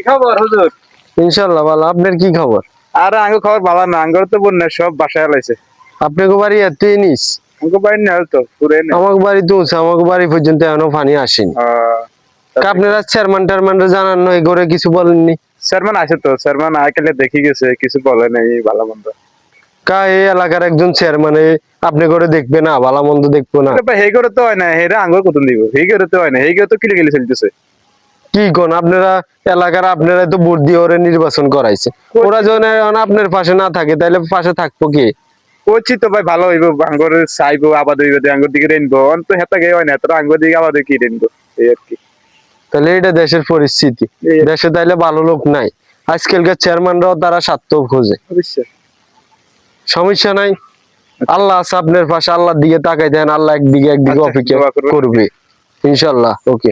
কি খবর হুজুর? ইনশাল্লাহ ভালো। আপনার কি খবর? আর আঙ্গ খবর ভালো না। আঙ্গর তো বন্যা সব বাসায় লাইছে আপনাকে বাড়ি এত নিস আঙ্গ বাড়ি নেই তো পুরে নেই আমার বাড়ি তো আমার বাড়ি পর্যন্ত এখনও পানি আসেনি। আপনারা চেয়ারম্যান জানান নয় করে কিছু বলেননি। চেয়ারম্যান আছে তো চেয়ারম্যান আইকালে দেখি গেছে কিছু বলে নাই ভালো মন্দ। কা এই এলাকার একজন চেয়ারম্যান আপনি করে দেখবে না ভালো মন্দ দেখব না। হে করে তো হয় না হেরা আঙ্গুর কত দিব? হে করে তো হয় না হে করে তো কিলে কিলে চলতেছে। কি কোন? আপনারা এলাকার আপনারা তো ভোট দিয়ে ওরে নির্বাচন করাইছে। ওরা যখন আপনার পাশে না থাকে তাহলে পাশে থাকব কি? করছি তো ভাই ভালো হইব আঙ্গুর চাইব আবাদ হইব আঙ্গুর দিকে রেনবো। অন্ত হেতা গে হয় না তোর আঙ্গুর দিকে আবাদ কি রেনবো? এই আর কি। তাহলে এটা দেশের পরিস্থিতি। দেশে তাইলে ভালো লোক নাই। আজকালকার চেয়ারম্যানরাও তারা স্বার্থ খোঁজে। সমস্যা নাই। আল্লাহ আছে আপনার পাশে আল্লাহর দিকে তাকাই দেন আল্লাহ একদিকে একদিকে আচ্ছা, অপেক্ষা করবে। ইনশাল্লাহ ওকে।